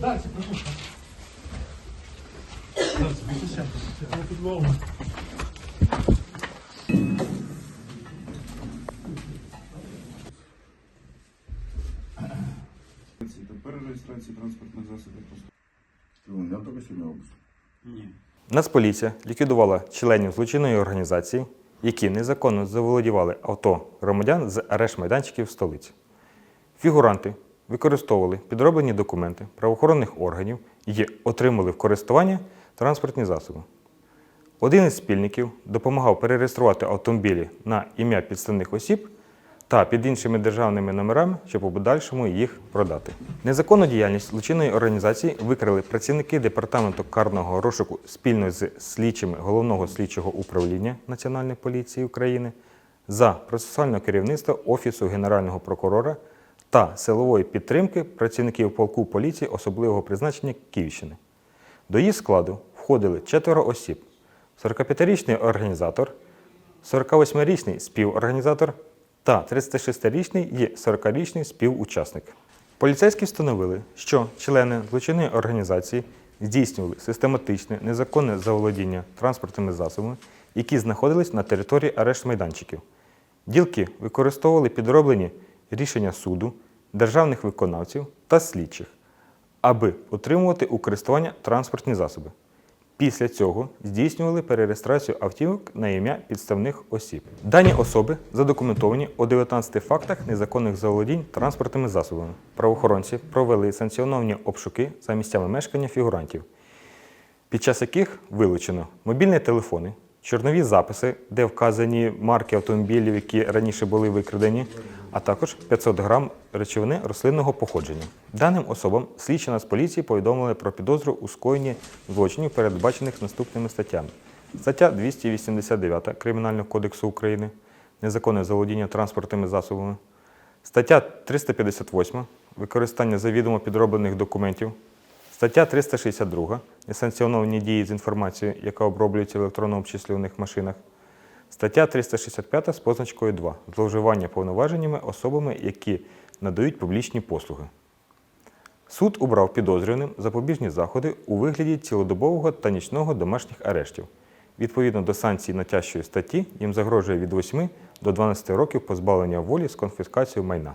Дальше, пропушка. Дальше, перереєстрації транспортних засобів У меня только сегодня обыск. Ні. Нацполіція ліквідувала членів злочинної організації, які незаконно заволодівали авто громадян з арешт майданчиків столиці. Фігуранти використовували підроблені документи правоохоронних органів і отримали в користування транспортні засоби. Один із спільників допомагав перереєструвати автомобілі на ім'я підставних осіб та під іншими державними номерами, щоб у подальшому їх продати. Незаконну діяльність злочинної організації викрили працівники департаменту карного розшуку спільно з слідчими головного слідчого управління Національної поліції України за процесуальне керівництво Офісу Генерального прокурора та силової підтримки працівників полку поліції особливого призначення Київщини. До її складу входили четверо осіб: 45-річний організатор, 48-річний співорганізатор та 36-річний і 40-річний співучасник. Поліцейські встановили, що члени злочинної організації здійснювали систематичне незаконне заволодіння транспортними засобами, які знаходились на території арешт-майданчиків. Ділки використовували підроблені рішення суду, державних виконавців та слідчих, аби отримувати у користування транспортні засоби. Після цього здійснювали перереєстрацію автівок на ім'я підставних осіб. Дані особи задокументовані у 19 фактах незаконних заволодінь транспортними засобами. Правоохоронці провели санкціоновані обшуки за місцями мешкання фігурантів, під час яких вилучено мобільні телефони, чорнові записи, де вказані марки автомобілів, які раніше були викрадені, а також 500 грам речовини рослинного походження. Даним особам слідчі з поліції повідомили про підозру у скоєнні злочинів, передбачених наступними статтями. Стаття 289 Кримінального кодексу України незаконне заволодіння транспортними засобами. Стаття 358 використання завідомо підроблених документів. Стаття 362 несанкціоновані дії з інформацією, яка оброблюється в електронно обчислюваних машинах. Стаття 365 з позначкою 2 зловживання повноваженнями особами, які надають публічні послуги. Суд обрав підозрюваним запобіжні заходи у вигляді цілодобового та нічного домашніх арештів. Відповідно до санкцій натяжчої статті їм загрожує від 8 до 12 років позбавлення волі з конфіскацією майна.